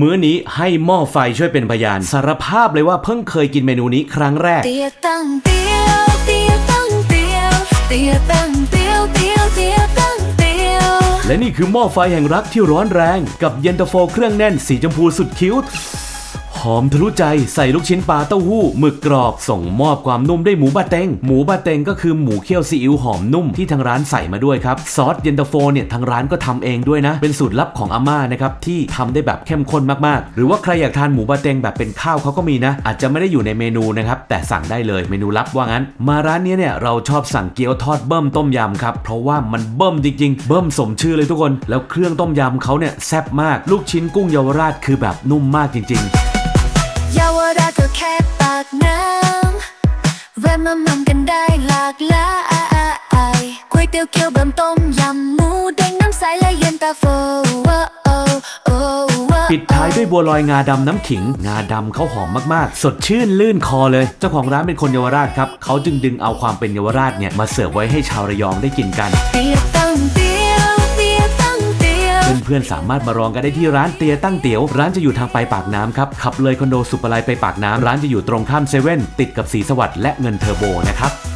มื้อนี้ให้หม้อไฟช่วยเป็นพยาน สารภาพเลยว่าเพิ่งเคยกินเมนูนี้ครั้งแรก เตียตั้งเตียวเตียตั้งเตียวเตียตั้งเตียวเตียวเตียตั้งเตียว และนี่คือหม้อไฟแห่งรักที่ร้อนแรง กับเย็นตาโฟเครื่องแน่นสีชมพูสุดคิ้ว หอมทะลุใจใส่ลูกชิ้นปลาเต้าหู้หมึกกรอบ ส่งมอบความนุ่มด้วยหมูบะเตงหมูบะเตงก็คือหมูเคี่ยวซีอิ๊วหอมนุ่มที่ทางร้านใส่มาด้วยครับซอสเย็นตาโฟเนี่ยทางร้านก็ทำเองด้วยนะ เป็นสูตรลับของอาม่านะครับที่ทำได้แบบเข้มข้นมากๆ หรือว่าใครอยากทานหมูบะเตงแบบเป็นข้าวเขาก็มีนะ อาจจะไม่ได้อยู่ในเมนูนะครับแต่สั่งได้เลยเมนูลับว่างั้น มาร้านนี้เนี่ยเราชอบสั่งเกี๊ยวทอดเบิ้มต้มยำครับเพราะว่ามันเบิ้มจริงๆ เบิ้มสมชื่อเลยทุกคน แล้วเครื่องต้มยำเขาเนี่ยแซ่บมากลูกชิ้นกุ้งเยาวราชคือแบบนุ่มมากจริง ๆ เยาวราชก็แค่ปากน้ำแวะมามั่มกันได้หลากหลายก๋วยเตี๋ยวเกี๊ยวเบิ่มต้มยำหมูเด้งน้ำใสและเย็นตาโฟปิดท้ายด้วยบัวลอยงาดำน้ำขิง งาดำเขาหอมมากๆ สดชื่นลื่นคอเลย เจ้าของร้านเป็นคนเยาวราชครับ เขาจึงดึงเอาความเป็นเยาวราชเนี่ยมาเสิร์ฟไว้ให้ชาวระยองได้กินกัน เพื่อนๆสามารถมาลองกันได้ที่ร้านเตียตั้งเตี๋ยว ร้านจะอยู่ทางไปปากน้ำครับ ขับเลยคอนโดสุปลายไปปากน้ำร้านจะอยู่ตรงข้ามเซเว่นติดกับสีสวัสดิ์และเงินเทอร์โบนะครับ